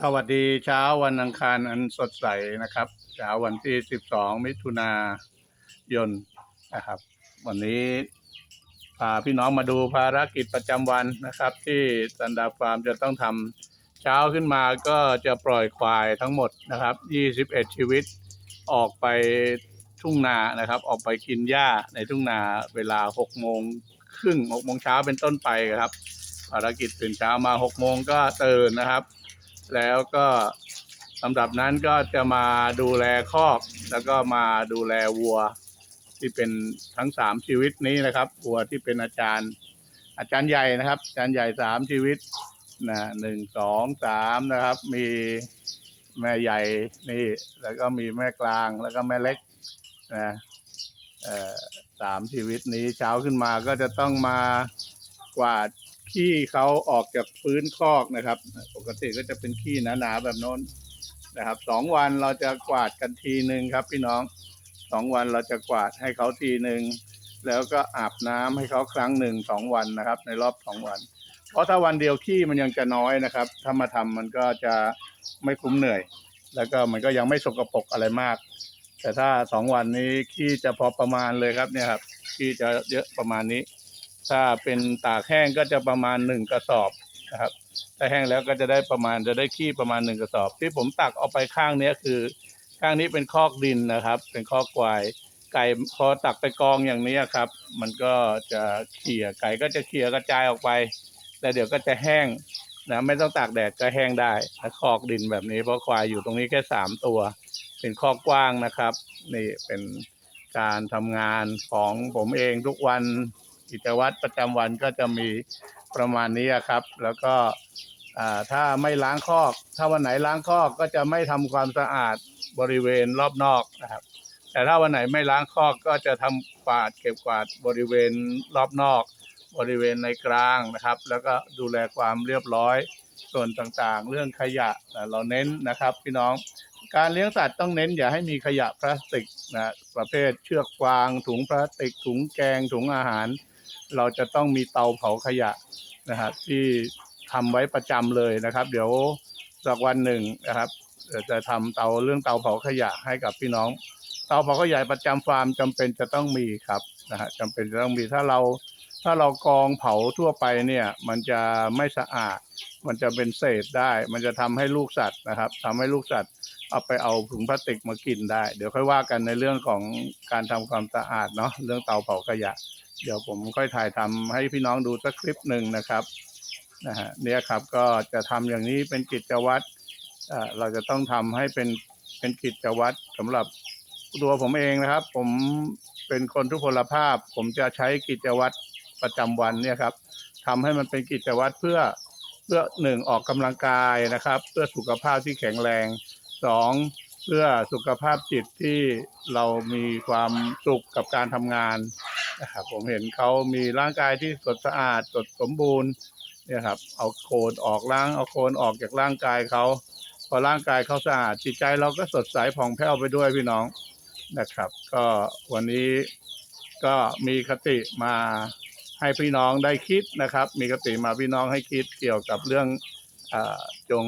สวัสดีเช้าวันอังคารอันสดใสนะครับ เช้าวันที่ 12 มิถุนายนนะครับ วันนี้พาพี่น้องมาดูภารกิจประจำวันนะครับ ที่สันดาฟาร์มจะต้องทำเช้าขึ้นมาก็จะปล่อยควายทั้งหมดนะครับ 21 ชีวิตออกไปทุ่งนานะครับ ออกไปกินหญ้าในทุ่งนาเวลา 6 โมงครึ่ง 6 โมงเช้าเป็นต้นไปครับภารกิจตื่นเช้ามา 6 โมงก็ตื่นนะครับ แล้วก็สำหรับนั้นก็จะมาดูแลคอก แล้วก็มาดูแลวัวที่เป็นทั้งสามชีวิตนี้นะครับวัวที่เป็นอาจารย์ อาจารย์ใหญ่นะครับ อาจารย์ใหญ่สามชีวิตนะหนึ่งสองสามนะครับ มีแม่ใหญ่นี่ แล้วก็มีแม่กลางแล้วก็แม่เล็กนะสามชีวิตนี้เช้าขึ้นมาก็จะต้องมากวาด ขี้เขาออกจากพื้นคอกนะครับ ปกติก็จะเป็นขี้หนาๆแบบโน้นนะครับสองวันเราจะกวาดกันทีหนึ่งครับ พี่น้องสองวันเราจะกวาดให้เขาทีหนึ่งแล้วก็อาบน้ำให้เขาครั้งหนึ่งสองวันนะครับ ในรอบสองวัน เพราะถ้าวันเดียวขี้มันยังจะน้อยนะครับ ถ้ามาทำมันก็จะไม่คุ้มเหนื่อย แล้วก็มันก็ยังไม่สกปรกอะไรมาก แต่ถ้าสองวันนี้ขี้จะพอประมาณเลยครับเนี่ยครับขี้จะเยอะประมาณนี้ ถ้าเป็นตากแห้งก็จะประมาณหนึ่งกระสอบนะครับ ถ้าแห้งแล้วก็จะได้ประมาณจะได้ขี้ประมาณหนึ่งกระสอบ ที่ผมตักเอาไปข้างเนี้คือ ข้างนี้เป็นคอกดินนะครับ เป็นคอกควายไก่พอตักไปกองอย่างนี้ครับ มันก็จะเขี่ยไก่ก็จะเขี่ยกระจายออกไป แล้วเดี๋ยวก็จะแห้งนะไม่ต้องตากแดดก็แห้งได้ถ้าคอกดินแบบนี้เพราะควายอยู่ตรงนี้แค่สามตัว เป็นคอกกว้างนะครับ นี่เป็นการทำงานของผมเองทุกวัน กิจวัตรประจำวันก็จะมีประมาณนี้ครับ แล้วก็ถ้าไม่ล้างคอก ถ้าวันไหนล้างคอกก็จะไม่ทำความสะอาดบริเวณรอบนอกนะครับ แต่ถ้าวันไหนไม่ล้างคอกก็จะทำกวาดเก็บกวาดบริเวณรอบนอก บริเวณในกลางนะครับ แล้วก็ดูแลความเรียบร้อยส่วนต่างๆ เรื่องขยะนะเราเน้นนะครับพี่น้องการเลี้ยงสัตว์ต้องเน้นอย่าให้มีขยะพลาสติกนะประเภทเชือกฟาง ถุงพลาสติก ถุงแกงถุงอาหาร เราจะต้องมีเตาเผาขยะนะครับที่ทำไว้ประจำเลยนะครับ เดี๋ยวสักวันหนึ่งนะครับจะทำเตาเรื่องเตาเผาขยะให้กับพี่น้อง เตาเผาขยะประจำฟาร์มจำเป็นจะต้องมีครับนะฮะจำเป็นจะต้องมีถ้าเราถ้าเรากองเผาทั่วไปเนี่ยมันจะไม่สะอาด มันจะเป็นเศษได้ มันจะทำให้ลูกสัตว์นะครับทำให้ลูกสัตว์ เอาไปเอาถุงพลาสติกมากินได้ เดี๋ยวค่อยว่ากันในเรื่องของการทำความสะอาดเนาะเรื่องเตาเผาขยะ เดี๋ยวผมค่อยถ่ายทำให้พี่น้องดูสักคลิปหนึ่งนะครับนะฮะเนี่ยครับก็จะทำอย่างนี้เป็นกิจวัตรเอ่อเราจะต้องทำให้เป็นเป็นกิจวัตรสำหรับตัวผมเองนะครับ ผมเป็นคนทุพพลภาพ ผมจะใช้กิจวัตรประจำวันเนี่ยครับทำให้มันเป็นกิจวัตรเพื่อเพื่อหนึ่งออกกำลังกายนะครับ เพื่อสุขภาพที่แข็งแรง สองเพื่อสุขภาพจิตที่เรามีความสุขกับการทำงานนะครับผมเห็นเขามีร่างกายที่สดสะอาดสดสมบูรณ์เนี่ยครับเอาโคลนออกล้างเอาโคลนออกจากร่างกายเขาพอร่างกายเขาสะอาดจิตใจเราก็สดใสผ่องแผ้วไปด้วยพี่น้องนะครับ ก็วันนี้ก็มีคติมาให้พี่น้องได้คิดนะครับ มีคติมาพี่น้องให้คิดเกี่ยวกับเรื่องอจง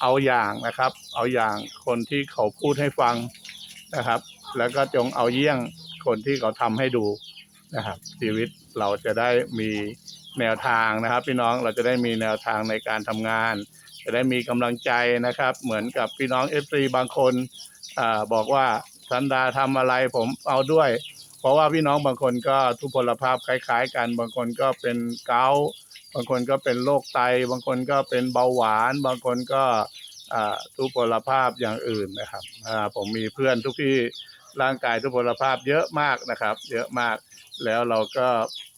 เอาอย่างนะครับ เอาอย่างคนที่เขาพูดให้ฟังนะครับ แล้วก็จงเอาเยี่ยงคนที่เขาทำให้ดูนะครับ ชีวิตเราจะได้มีแนวทางนะครับ พี่น้องเราจะได้มีแนวทางในการทำงาน จะได้มีกำลังใจนะครับ เหมือนกับพี่น้องเอฟซีบางคนอบอกว่าสันดาทำอะไรผมเอาด้วย เพราะว่าพี่น้องบางคนก็ทุพพลภาพคล้าย ๆ กันบางคนก็เป็นเกา บางคนก็เป็นโรคไต บางคนก็เป็นเบาหวาน บางคนก็ทุพพลภาพอย่างอื่นนะครับผมมีเพื่อนทุกที่ร่างกายทุพพลภาพเยอะมากนะครับ เยอะมากแล้วเราก็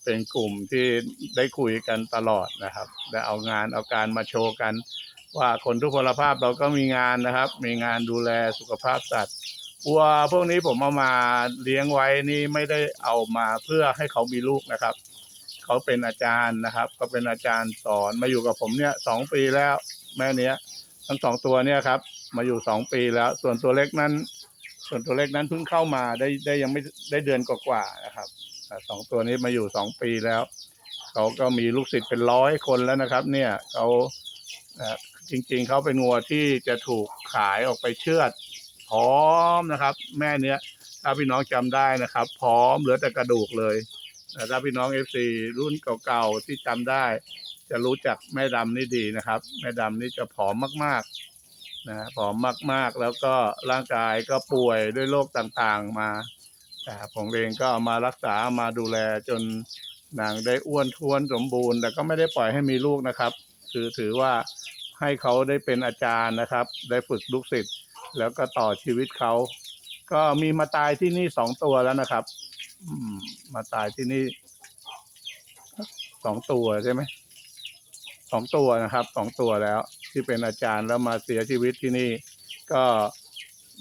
เป็นกลุ่มที่ได้คุยกันตลอดนะครับได้เอางานเอาการมาโชว์กัน ว่าคนทุพพลภาพเราก็มีงานนะครับ มีงานดูแลสุขภาพสัตว์วัวพวกนี้ผมเอามาเลี้ยงไว้นี่ไม่ได้เอามาเพื่อให้เขามีลูกนะครับ เขาเป็นอาจารย์นะครับเขาเป็นอาจารย์สอนมาอยู่กับผมเนี่ยสองปีแล้วแม่เนี้ย ทั้งสองตัวเนี่ยครับ มาอยู่สองปีแล้ว ส่วนตัวเล็กนั้น ส่วนตัวเล็กนั้นเพิ่งเข้ามาได้ได้ยังไม่ได้เดือนกว่าๆนะครับสองตัวนี้มาอยู่สองปีแล้วเขาก็มีลูกศิษย์เป็นร้อยคนแล้วนะครับ เนี่ยเขาจริงๆเขาเป็นงัวที่จะถูกขายออกไปเชือดพร้อมนะครับ แม่เนี้ยถ้าพี่น้องจำได้นะครับ พร้อมเหลือแต่กระดูกเลย ถ้าพี่น้องเอฟซีรุ่นเก่าๆที่จำได้ จะรู้จักแม่ดำนี่ดีนะครับ แม่ดำนี่จะผอมมากๆนะผอมมากๆ แล้วก็ร่างกายก็ป่วยด้วยโรคต่างๆมาแต่ผมเองก็เอามารักษามาดูแลจนนางได้อ้วนท้วนสมบูรณ์ แต่ก็ไม่ได้ปล่อยให้มีลูกนะครับ คือถือว่าให้เขาได้เป็นอาจารย์นะครับ ได้ฝึกลูกศิษย์แล้วก็ต่อชีวิตเขา ก็มีมาตายที่นี่สองตัวแล้วนะครับ มาตายที่นี่สองตัวใช่ไหมสองตัวนะครับสองตัวแล้ว ที่เป็นอาจารย์แล้วมาเสียชีวิตที่นี่ ก็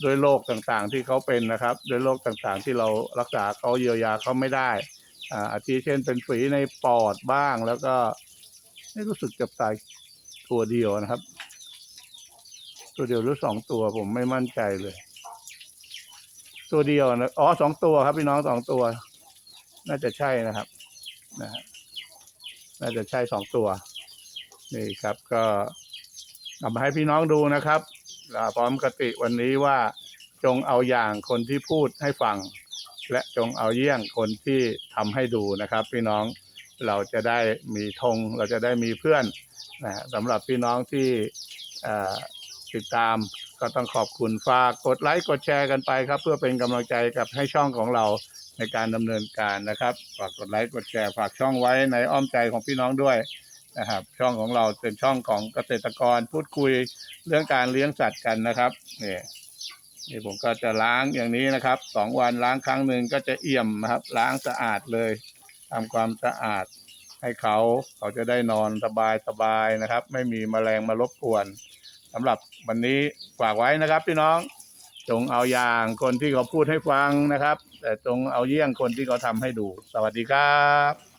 ด้วยโรคต่างๆที่เขาเป็นนะครับด้วยโรคต่างๆที่เรารักษาเขาเยียวยาเขาไม่ได้อ่าอาทิเช่นเป็นฝีในปอดบ้างแล้วก็ไม่รู้สึกจะตายตัวเดียวนะครับ ตัวเดียวหรือสองตัวผมไม่มั่นใจเลย ตัวเดียวนะอ๋อสองตัวครับพี่น้องสองตัว น่าจะใช่นะครับนะฮะน่าจะใช่สองตัว นี่ครับ ก็เอามาให้พี่น้องดูนะครับอ่าพร้อมกติวันนี้ว่าจงเอาอย่างคนที่พูดให้ฟัง และจงเอาเยี่ยงคนที่ทำให้ดูนะครับ พี่น้องเราจะได้มีธงเราจะได้มีเพื่อนนะสำหรับพี่น้องที่ติดตาม ก็ต้องขอบคุณฝากกดไลค์กดแชร์กันไปครับ เพื่อเป็นกำลังใจกับให้ช่องของเราในการดำเนินการนะครับฝากกดไลค์กดแชร์ฝากช่องไว้ในอ้อมใจของพี่น้องด้วยนะครับช่องของเราเป็นช่องของเกษตรกรพูดคุยเรื่องการเลี้ยงสัตว์กันนะครับนี่นี่ผมก็จะล้างอย่างนี้นะครับสองวันล้างครั้งหนึ่งก็จะเอี่ยมนะครับ ล้างสะอาดเลยทำความสะอาดให้เขาเขาจะได้นอนสบายสบายนะครับ ไม่มีแมลงมารบกวน สำหรับวันนี้ฝากไว้นะครับพี่น้องจงเอาอย่างคนที่เขาพูดให้ฟังนะครับ แต่จงเอาเยี่ยงคนที่เขาทำให้ดู สวัสดีครับ